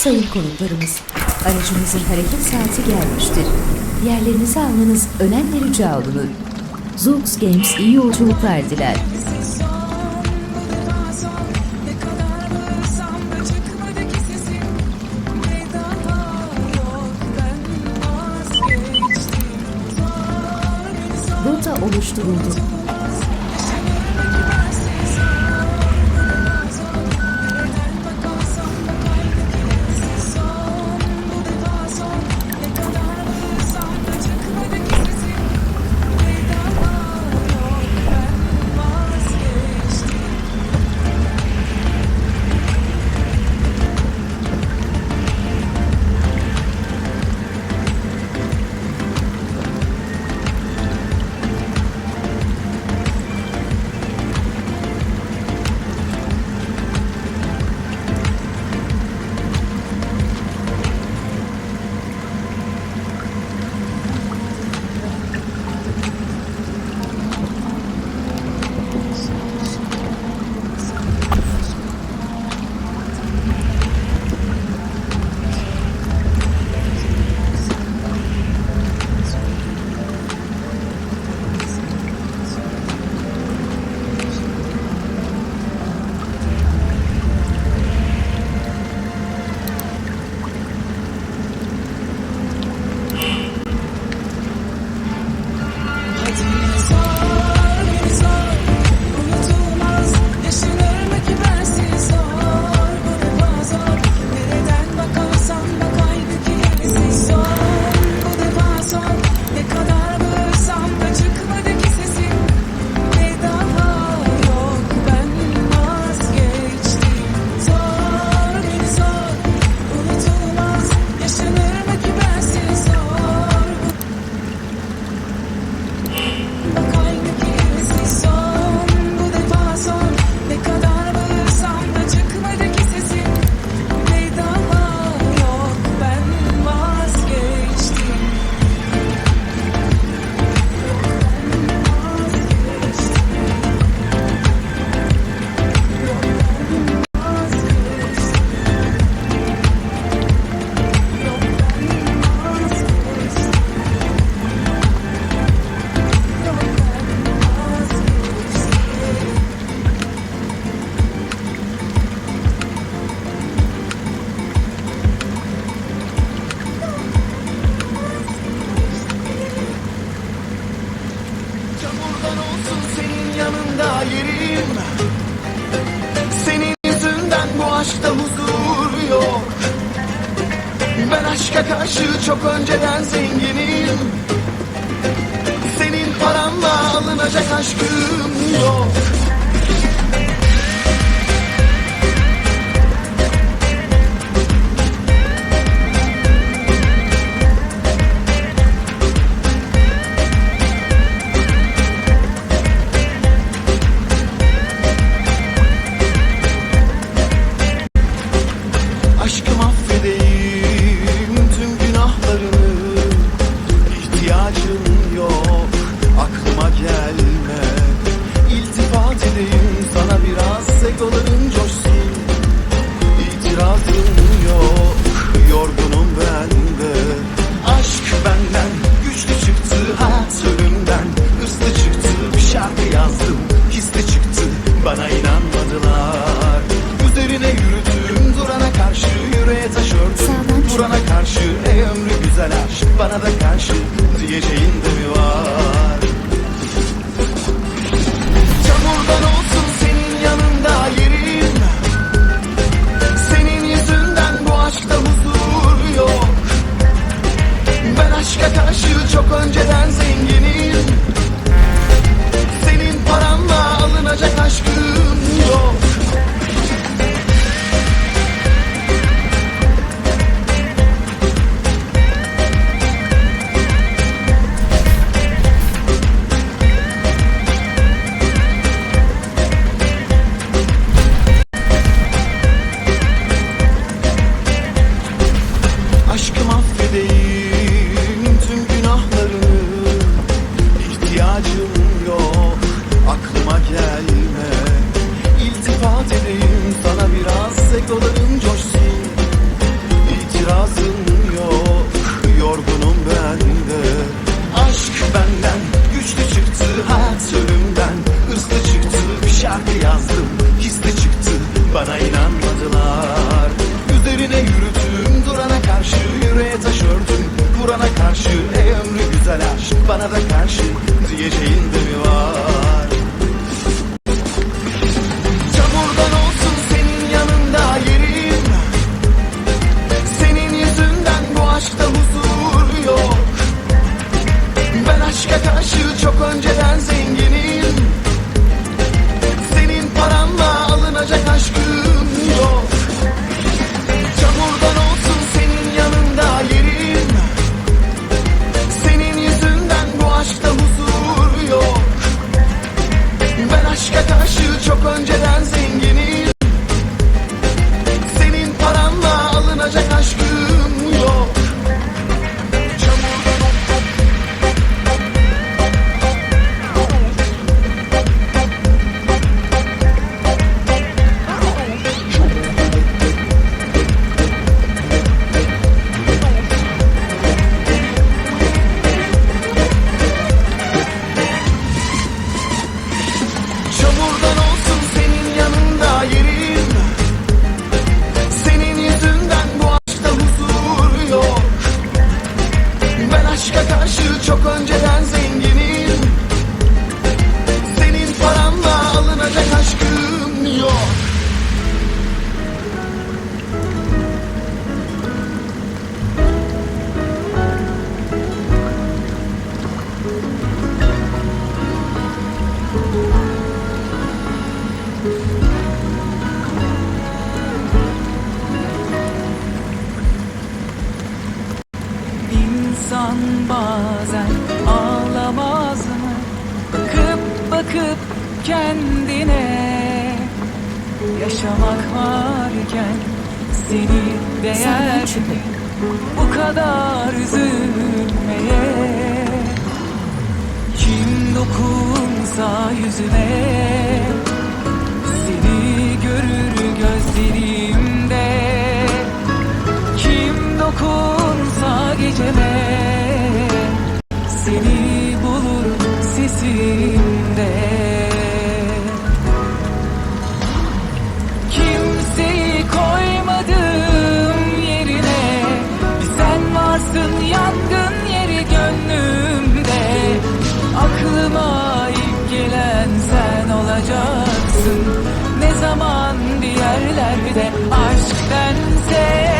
Sayın konuklarımız, aracımızın hareket saati gelmiştir. Yerlerinizi almanız önemli rica olunur. Zoox Games iyi yolculuklar diler. Rota oluşturuldu. hayallerim Senin yüzünden bu aşkta huzur yok. Ben aşka karşı çok önceden zenginim. Senin paranla alınacak aşkım yok. yaşamak varken seni değer bu kadar üzülmeye. Kim dokunsa yüzüne seni görür gözlerimde. Kim dokunsa geceme Aklıma ilk gelen sen olacaksın. Ne zaman bir yerlerde aşk bense